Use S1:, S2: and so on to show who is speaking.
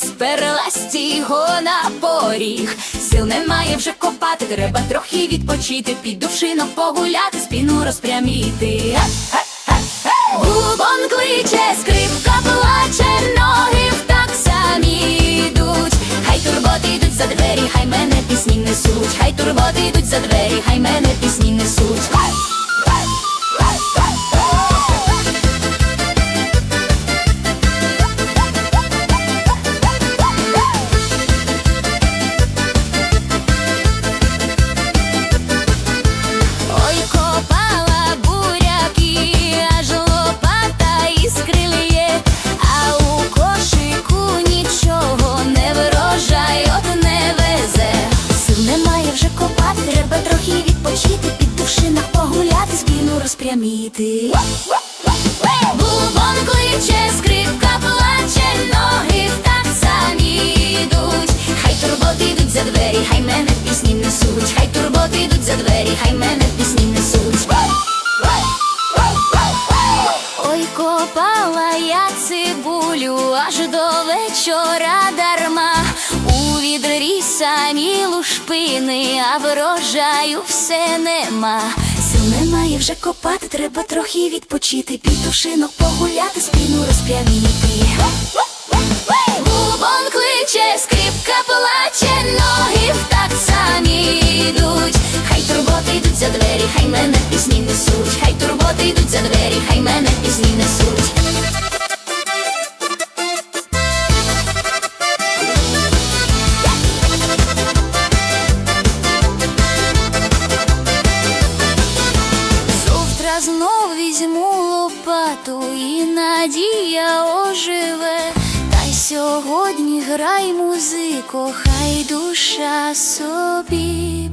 S1: долі сперлась його на поріг. Сил немає вже копати, треба трохи відпочити, під душинок погуляти, спину розпряміти. Бубон кличе, скрипка плаче, ноги в так самі йдуть. Хай турботи йдуть за двері, хай мене пісні несуть. Хай турботи йдуть за двері, хай мене пісні несуть. Душинах погуляти, спину розпряміти. Бубон кличе, скрипка плаче, ноги так самі йдуть. Хай турботи йдуть за двері, хай мене пісні несуть. Хай турботи йдуть за двері, хай мене пісні несуть. Ой, копала я цибулю аж до вечора дарма. У відрі самі лушпини, а врожаю все нема. Сил немає вже копати, треба трохи відпочити, під душинок погуляти, спину розпряміти. Бубон кличе, скрипка плаче, ноги в так самі йдуть. Хай турботи йдуть за двері, хай мене пісні несуть. Хай турботи йдуть за двері, хай мене пісні Завтра знов візьму лопату і надія оживе. Та й сьогодні грай музико, хай душа собі